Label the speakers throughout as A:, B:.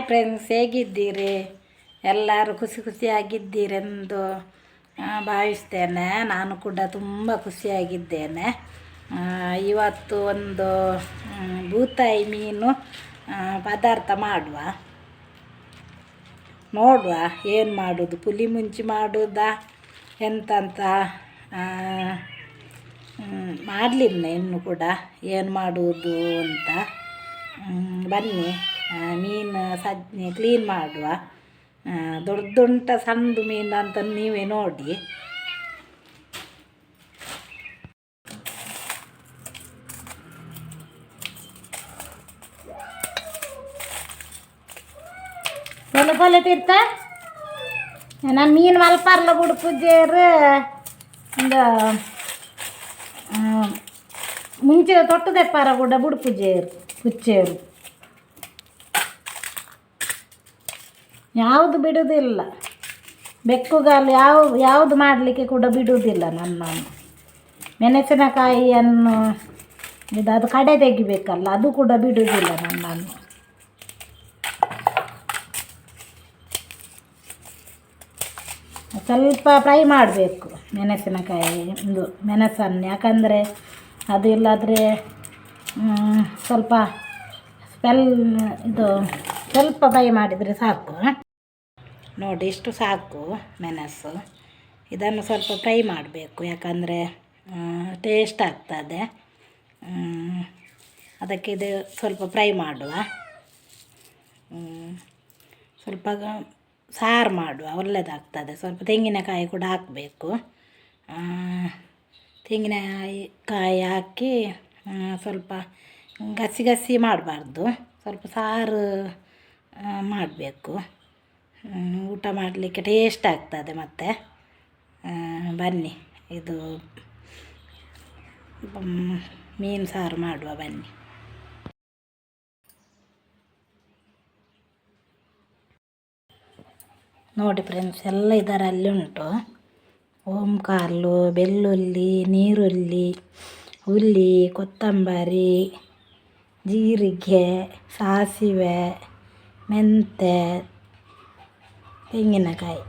A: Friends ಹೇಗಿದ್ದೀರಿ? ಎಲ್ಲರೂ ಖುಷಿ ಖುಷಿಯಾಗಿದ್ದೀರೆಂದು ಭಾವಿಸ್ತೇನೆ. ನಾನು ಕೂಡ ತುಂಬ ಖುಷಿಯಾಗಿದ್ದೇನೆ. ಇವತ್ತು ಒಂದು ಬೂತಾಯಿ ಮೀನು ಪದಾರ್ಥ ಮಾಡುವ. ನೋಡುವ, ಏನು ಮಾಡೋದು? ಪುಲಿ ಮುಂಚಿ ಮಾಡೋದಾ? ಎಂತಂತ ಮಾಡಲಿಲ್ಲ ಇನ್ನು ಕೂಡ. ಏನು ಮಾಡುವುದು ಅಂತ. ಬನ್ನಿ. ಮೀನು ಸಜ್ಜೆ ಕ್ಲೀನ್ ಮಾಡುವ. ಆ, ದೊಡ್ಡುಂಟ ಸಣ್ಣದು ಮೀನು ಅಂತ ನೀವೇ ನೋಡಿ. ಪೊಲೆ ಪೊಲೆ ತೀರ್ಥ ನಮ್ಮ ಮೀನು ಮಲ್ಪಾರ್ಲ ಬಿಡು ಪೂಜೆಯರು ಒಂದು ಆ, ಮುಂಚೆ ತೊಟ್ಟು ತೆಪ್ಪಾರ ಕೂಡ ಬುಡು ಪೂಜೆಯರು ಪುಚ್ಚೆಯರು ಯಾವುದು ಬಿಡುವುದಿಲ್ಲ ಬೆಕ್ಕುಗಾಲು ಯಾವ, ಯಾವುದು ಮಾಡಲಿಕ್ಕೆ ಕೂಡ ಬಿಡುವುದಿಲ್ಲ ನನ್ನನ್ನು. ಮೆಣಸಿನಕಾಯಿಯನ್ನು ಇದು ಅದು ಕಡೆ ತೆಗಿಬೇಕಲ್ಲ, ಅದು ಕೂಡ ಬಿಡುವುದಿಲ್ಲ ನನ್ನನ್ನು. ಸ್ವಲ್ಪ ಫ್ರೈ ಮಾಡಬೇಕು ಮೆಣಸಿನಕಾಯಿ ಒಂದು ಮೆಣಸನ್ನು. ಯಾಕಂದರೆ ಅದು ಇಲ್ಲಾದರೆ ಸ್ವಲ್ಪ ಸ್ಪೆಲ್ ಇದು ಸ್ವಲ್ಪ ಫ್ರೈ ಮಾಡಿದರೆ ಸಾಕು ನೋಡಿ, ಇಷ್ಟು ಸಾಕು ಮೆಣಸು. ಇದನ್ನು ಸ್ವಲ್ಪ ಫ್ರೈ ಮಾಡಬೇಕು, ಯಾಕಂದರೆ ಟೇಸ್ಟ್ ಆಗ್ತದೆ. ಅದಕ್ಕೆ ಇದು ಸ್ವಲ್ಪ ಫ್ರೈ ಮಾಡುವ. ಸ್ವಲ್ಪ ಸಾರು ಮಾಡುವ ಒಳ್ಳೆಯದಾಗ್ತದೆ ಸ್ವಲ್ಪ ತೆಂಗಿನಕಾಯಿ ಕೂಡ ಹಾಕಬೇಕು. ತೆಂಗಿನಕಾಯಿ ಕಾಯಿ ಹಾಕಿ ಸ್ವಲ್ಪ ಗಸಿ ಗಸಿ ಮಾಡಬಾರ್ದು. ಸ್ವಲ್ಪ ಸಾರು ಮಾಡಬೇಕು. ಊಟ ಮಾಡಲಿಕ್ಕೆ ಟೇಸ್ಟ್ ಆಗ್ತದೆ ಮತ್ತೆ. ಬನ್ನಿ, ಇದು ಮೀನು ಸಾರು ಮಾಡುವ, ಬನ್ನಿ. ನೋಡಿ ಫ್ರೆಂಡ್ಸ್ ಎಲ್ಲ ಇದರಲ್ಲಿ ಉಂಟು. ಓಂಕಾಲು ಬೆಳ್ಳುಳ್ಳಿ, ನೀರುಳ್ಳಿ ಹುಲ್ಲಿ ಕೊತ್ತಂಬರಿ, ಜೀರಿಗೆ, ಸಾಸಿವೆ ಮೆಂತೆ ತೆಂಗಿನಕಾಯಿ.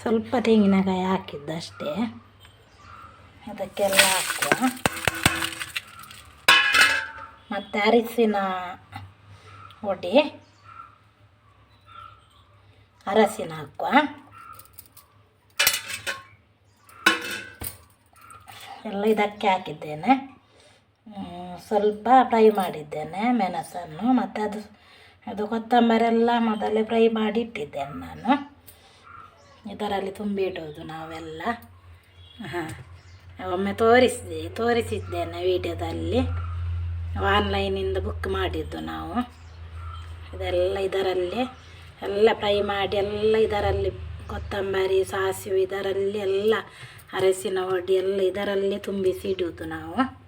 A: ಸ್ವಲ್ಪ ತೆಂಗಿನಕಾಯಿ ಹಾಕಿದ್ದಷ್ಟೇ. ಅದಕ್ಕೆಲ್ಲ ಹಾಕುವ. ಮತ್ತು ಅರಿಸಿನ ಹೊಡಿ ಅರಸಿನ ಹಾಕುವ. ಎಲ್ಲ ಇದಕ್ಕೆ ಹಾಕಿದ್ದೇನೆ. ಸ್ವಲ್ಪ ಫ್ರೈ ಮಾಡಿದ್ದೇನೆ ಮೆಣಸನ್ನು. ಮತ್ತು ಅದು ಅದು ಕೊತ್ತಂಬರಿ ಎಲ್ಲ ಮೊದಲೇ ಫ್ರೈ ಮಾಡಿ ಇಟ್ಟಿದ್ದೇನೆ ನಾನು. ಇದರಲ್ಲಿ ತುಂಬಿಡೋದು ನಾವೆಲ್ಲ. ಹಾಂ, ಒಮ್ಮೆ ತೋರಿಸಿದೆ ತೋರಿಸಿದ್ದೇನೆ ವೀಡಿಯೋದಲ್ಲಿ. ಆನ್ಲೈನಿಂದ ಬುಕ್ ಮಾಡಿದ್ದು ನಾವು. ಇದೆಲ್ಲ ಇದರಲ್ಲಿ, ಎಲ್ಲ ಫ್ರೈ ಮಾಡಿ ಎಲ್ಲ ಇದರಲ್ಲಿ ಕೊತ್ತಂಬರಿ, ಸಾಸಿವೆ, ಇದರಲ್ಲಿ ಎಲ್ಲ ಅರಸಿನ ಹೊಡಿ ಎಲ್ಲ ಇದರಲ್ಲಿ ತುಂಬಿಸಿ ಇಡುವುದು ನಾವು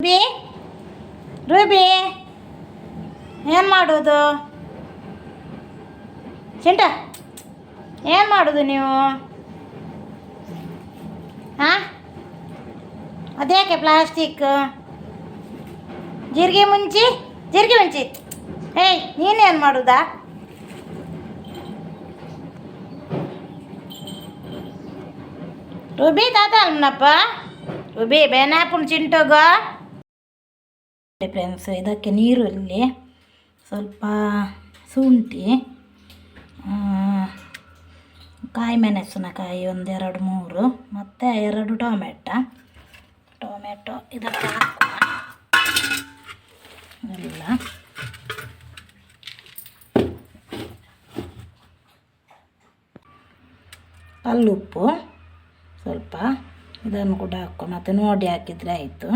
A: ರೂಬಿ ರೂಬಿ ಏನು ಮಾಡೋದು? ಚಿಂಟ ಏನು ಮಾಡೋದು ನೀವು? ಹಾಂ? ಅದ್ಯಾಕೆ ಪ್ಲಾಸ್ಟಿಕ್ ಜೀರಿಗೆ ಮುಂಚಿ ಜೀರಿಗೆ ಮುಂಚಿ. ಏಯ್ ನೀನೇನು ಮಾಡೋದಾ? ರುಬಿ ತಾತ ಅಲ್ಮನಪ್ಪ ರುಬಿ ಬೇನಾಪುಣ್ ಚಿಂಟೋಗ? ಫ್ರೆಂಡ್ಸ್ ಇದಕ್ಕೆ ನೀರುಳ್ಳಿ ಸ್ವಲ್ಪ ಶುಂಠಿ ಕಾಯಿ ಮೆಣಸಿನಕಾಯಿ ಒಂದೆರಡು ಮೂರು, ಮತ್ತು ಎರಡು ಟೊಮೆಟೊ. ಟೊಮೆಟೊ ಇದಕ್ಕೆ ಹಾಕುವ. ಎಲ್ಲ ಕಲ್ಲುಪ್ಪು ಸ್ವಲ್ಪ ಇದನ್ನು ಕೂಡ ಹಾಕೋ ಮತ್ತು ನೋಡಿ ಹಾಕಿದರೆ ಆಯಿತು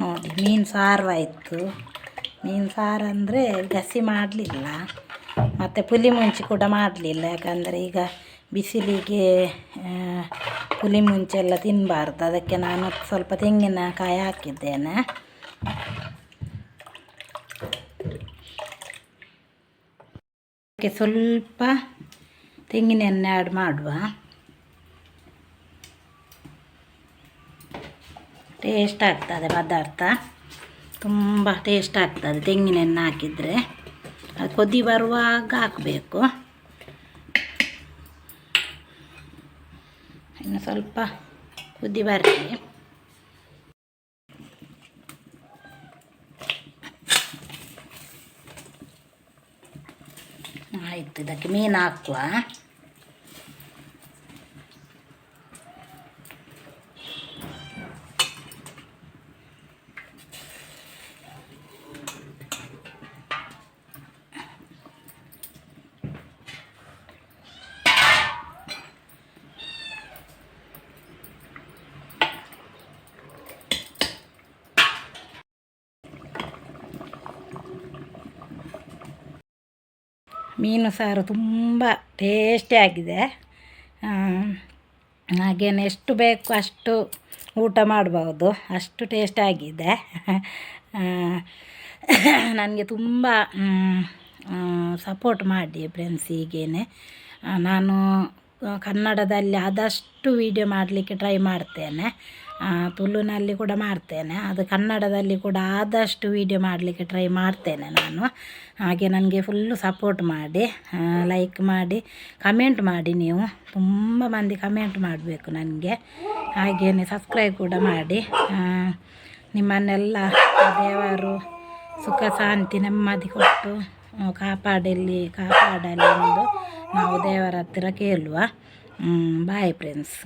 A: ನೋಡಿ ಮೀನು ಸಾರು ಆಯಿತು. ಮೀನು ಸಾರು ಅಂದರೆ ಗಸಿ ಮಾಡಲಿಲ್ಲ. ಮತ್ತು ಪುಲಿ ಮುಂಚಿ ಕೂಡ ಮಾಡಲಿಲ್ಲ. ಯಾಕಂದರೆ ಈಗ ಬಿಸಿಲಿಗೆ ಪುಲಿ ಮುಂಚೆ ಎಲ್ಲ ತಿನ್ನಬಾರ್ದು ಅದಕ್ಕೆ ನಾನು ಸ್ವಲ್ಪ ತೆಂಗಿನಕಾಯಿ ಹಾಕಿದ್ದೇನೆ. ಅದಕ್ಕೆ ಸ್ವಲ್ಪ ತೆಂಗಿನ ಎಣ್ಣೆ ಆ್ಯಡ್ ಮಾಡುವ. ಟೇಸ್ಟ್ ಆಗ್ತದೆ ಪದಾರ್ಥ. ತುಂಬ ಟೇಸ್ಟ್ ಆಗ್ತದೆ ತೆಂಗಿನೆಣ್ಣೆ ಹಾಕಿದರೆ. ಅದು ಕೊದಿ ಬರುವಾಗ ಹಾಕಬೇಕು. ಇನ್ನು ಸ್ವಲ್ಪ ಕುದಿ ಬರಲಿ ಆಯಿತು, ಇದಕ್ಕೆ ಮೀನು ಹಾಕುವ. ಮೀನು ಸಾರು ತುಂಬ ಟೇಸ್ಟಿಯಾಗಿದೆ ಹಾಗೇನೆ ಎಷ್ಟು ಬೇಕು ಅಷ್ಟು ಊಟ ಮಾಡ್ಬೋದು. ಅಷ್ಟು ಟೇಸ್ಟ್ ಆಗಿದೆ. ನನಗೆ ತುಂಬ ಸಪೋರ್ಟ್ ಮಾಡಿ ಫ್ರೆಂಡ್ಸ್ ಹೀಗೇನೆ. ನಾನು ಕನ್ನಡದಲ್ಲಿ ಆದಷ್ಟು ವೀಡಿಯೋ ಮಾಡಲಿಕ್ಕೆ ಟ್ರೈ ಮಾಡ್ತೇನೆ. ತುಳುನಲ್ಲಿ ಕೂಡ ಮಾಡ್ತೇನೆ. ಅದು ಕನ್ನಡದಲ್ಲಿ ಕೂಡ ಆದಷ್ಟು ವೀಡಿಯೋ ಮಾಡಲಿಕ್ಕೆ ಟ್ರೈ ಮಾಡ್ತೇನೆ ನಾನು. ಹಾಗೆ ನನಗೆ ಫುಲ್ಲು ಸಪೋರ್ಟ್ ಮಾಡಿ ಲೈಕ್ ಮಾಡಿ ಕಮೆಂಟ್ ಮಾಡಿ ನೀವು. ತುಂಬ ಮಂದಿ ಕಮೆಂಟ್ ಮಾಡಬೇಕು ನನಗೆ. ಹಾಗೆಯೇ ಸಬ್ಸ್ಕ್ರೈಬ್ ಕೂಡ ಮಾಡಿ. ನಿಮ್ಮನ್ನೆಲ್ಲ ದೇವರು ಸುಖ ಶಾಂತಿ ನೆಮ್ಮದಿ ಕೊಟ್ಟು ಕಾಪಾಡಲಿ ಕಾಪಾಡಲಿ ಎಂದು ನಾವು ದೇವರ ಹತ್ತಿರ ಕೇಳುವ. Bye friends